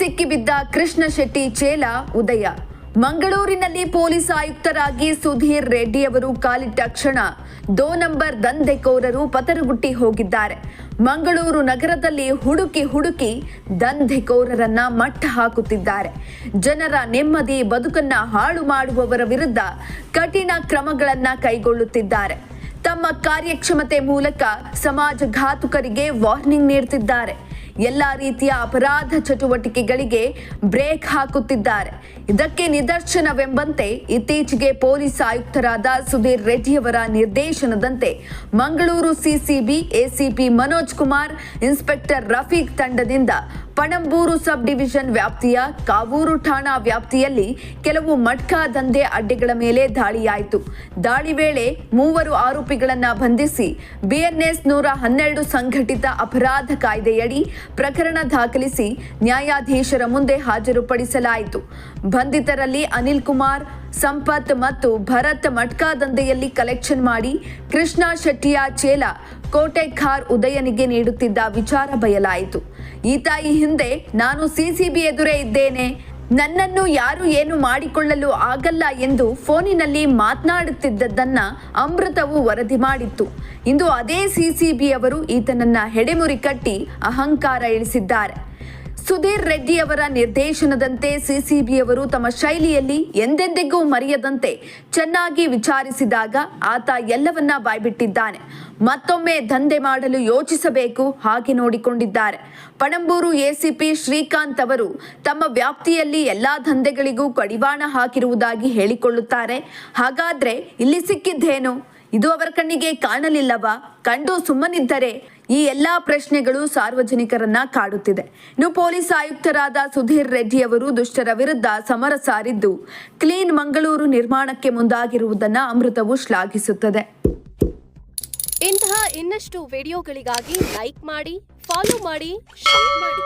ಸಿಕ್ಕಿಬಿದ್ದ ಕೃಷ್ಣ ಶೆಟ್ಟಿ ಚೇಲ ಉದಯ. ಮಂಗಳೂರಿನಲ್ಲಿ ಪೊಲೀಸ್ ಆಯುಕ್ತರಾಗಿ ಸುಧೀರ್ ರೆಡ್ಡಿ ಅವರು ಕಾಲಿಟ್ಟ ಕ್ಷಣ ದೋ ನಂಬರ್ ದಂಧೆಕೋರರು ಪತರುಗುಟ್ಟಿ ಹೋಗಿದ್ದಾರೆ. ಮಂಗಳೂರು ನಗರದಲ್ಲಿ ಹುಡುಕಿ ಹುಡುಕಿ ದಂಧೆಕೋರರನ್ನ ಮಟ್ಟ ಹಾಕುತ್ತಿದ್ದಾರೆ. ಜನರ ನೆಮ್ಮದಿ, ಬದುಕನ್ನ ಹಾಳು ಮಾಡುವವರ ವಿರುದ್ಧ ಕಠಿಣ ಕ್ರಮಗಳನ್ನ ಕೈಗೊಳ್ಳುತ್ತಿದ್ದಾರೆ. ತಮ್ಮ ಕಾರ್ಯಕ್ಷಮತೆ ಮೂಲಕ ಸಮಾಜ ಘಾತುಕರಿಗೆ ವಾರ್ನಿಂಗ್ ನೀಡುತ್ತಿದ್ದಾರೆ ಎಲ್ಲ ರೀತಿಯ ಅಪರಾಧ ಚಟುವಟಿಕೆಗಳಿಗೆ ಬ್ರೇಕ್ ಹಾಕುತ್ತಿದ್ದಾರೆ. ಇದಕ್ಕೆ ನಿದರ್ಶನವೆಂಬಂತೆ ಇತ್ತೀಚೆಗೆ ಪೊಲೀಸ್ ಆಯುಕ್ತರಾದ ಸುಧೀರ್ ರೆಡ್ಡಿಯವರ ನಿರ್ದೇಶನದಂತೆ Mangaluru CCB ACP Manoj Kumar, inspector Rafiq ತಂಡದಿಂದ ಪಣಂಬೂರು ಸಬ್ ಡಿವಿಷನ್ ವ್ಯಾಪ್ತಿಯ ಕಾವೂರು ಠಾಣಾ ವ್ಯಾಪ್ತಿಯಲ್ಲಿ ಕೆಲವು ಮಟ್ಕಾ ದಂಧೆ ಅಡ್ಡೆಗಳ ಮೇಲೆ ದಾಳಿಯಾಯಿತು. ದಾಳಿ ವೇಳೆ ಮೂವರು ಆರೋಪಿಗಳನ್ನು ಬಂಧಿಸಿ ಬಿಎನ್ಎಸ್ ನೂರ ಹನ್ನೆರಡು ಸಂಘಟಿತ ಅಪರಾಧ ಕಾಯ್ದೆಯಡಿ ಪ್ರಕರಣ ದಾಖಲಿಸಿ ನ್ಯಾಯಾಧೀಶರ ಮುಂದೆ ಹಾಜರುಪಡಿಸಲಾಯಿತು. ಬಂಧಿತರಲ್ಲಿ ಅನಿಲ್ ಕುಮಾರ್, ಸಂಪತ್ ಮತ್ತು ಭರತ್ ಮಟ್ಕಾ ದಂಧೆಯಲ್ಲಿ ಕಲೆಕ್ಷನ್ ಮಾಡಿ ಕೃಷ್ಣ ಶೆಟ್ಟಿಯ ಚೇಲ ಕೋಟೆಖಾರ್ ಉದಯನಿಗೆ ನೀಡುತ್ತಿದ್ದ ವಿಚಾರ ಬಯಲಾಯಿತು. ಈ ಹಿಂದೆ ನಾನು ಸಿಸಿಬಿ ಎದುರೇ ಇದ್ದೇನೆ. ನನ್ನನ್ನು ಯಾರು ಏನು ಮಾಡಿಕೊಳ್ಳಲು ಆಗಲ್ಲ ಎಂದು ಫೋನಿನಲ್ಲಿ ಮಾತನಾಡುತ್ತಿದ್ದದ್ದನ್ನ ಅಮೃತವು ವರದಿ ಮಾಡಿತ್ತು. ಇಂದು ಅದೇ ಸಿಸಿಬಿ ಅವರು ಈತನನ್ನ ಹೆಡೆಮುರಿ ಕಟ್ಟಿ ಅಹಂಕಾರ ಇಳಿಸಿದ್ದಾರೆ. ಸುಧೀರ್ ರೆಡ್ಡಿ ಅವರ ನಿರ್ದೇಶನದಂತೆ ಸಿಸಿಬಿಯವರು ತಮ್ಮ ಶೈಲಿಯಲ್ಲಿ ಎಂದೆಂದಿಗೂ ಮರೆಯದಂತೆ ಚೆನ್ನಾಗಿ ವಿಚಾರಿಸಿದಾಗ ಆತ ಎಲ್ಲವನ್ನ ಬಾಯ್ಬಿಟ್ಟಿದ್ದಾನೆ. ಮತ್ತೊಮ್ಮೆ ದಂಧೆ ಮಾಡಲು ಯೋಚಿಸಬೇಕು ಹಾಗೆ ನೋಡಿಕೊಂಡಿದ್ದಾರೆ. ಪಣಂಬೂರು ಎಸಿಪಿ ಶ್ರೀಕಾಂತ್ ಅವರು ತಮ್ಮ ವ್ಯಾಪ್ತಿಯಲ್ಲಿ ಎಲ್ಲಾ ದಂಧೆಗಳಿಗೂ ಕಡಿವಾಣ ಹಾಕಿರುವುದಾಗಿ ಹೇಳಿಕೊಳ್ಳುತ್ತಾರೆ. ಹಾಗಾದ್ರೆ ಇಲ್ಲಿ ಸಿಕ್ಕಿದ್ದೇನು? ಇದು ಅವರ ಕಣ್ಣಿಗೆ ಕಾಣಲಿಲ್ಲವಾ? ಕಂಡು ಸುಮ್ಮನಿದ್ದರೆ ಈ ಎಲ್ಲಾ ಪ್ರಶ್ನೆಗಳು ಸಾರ್ವಜನಿಕರನ್ನ ಕಾಡುತ್ತಿದೆ ಇನ್ನು ಪೊಲೀಸ್ ಆಯುಕ್ತರಾದ ಸುಧೀರ್ ರೆಡ್ಡಿ ಅವರು ದುಷ್ಟರ ವಿರುದ್ಧ ಸಮರ ಸಾರಿದ್ದು, ಕ್ಲೀನ್ ಮಂಗಳೂರು ನಿರ್ಮಾಣಕ್ಕೆ ಮುಂದಾಗಿರುವುದನ್ನ ಅಮೃತವು ಶ್ಲಾಘಿಸುತ್ತದೆ. ಇಂತಹ ಇನ್ನಷ್ಟು ವಿಡಿಯೋಗಳಿಗಾಗಿ ಲೈಕ್ ಮಾಡಿ, ಫಾಲೋ ಮಾಡಿ, ಶೇರ್ ಮಾಡಿ.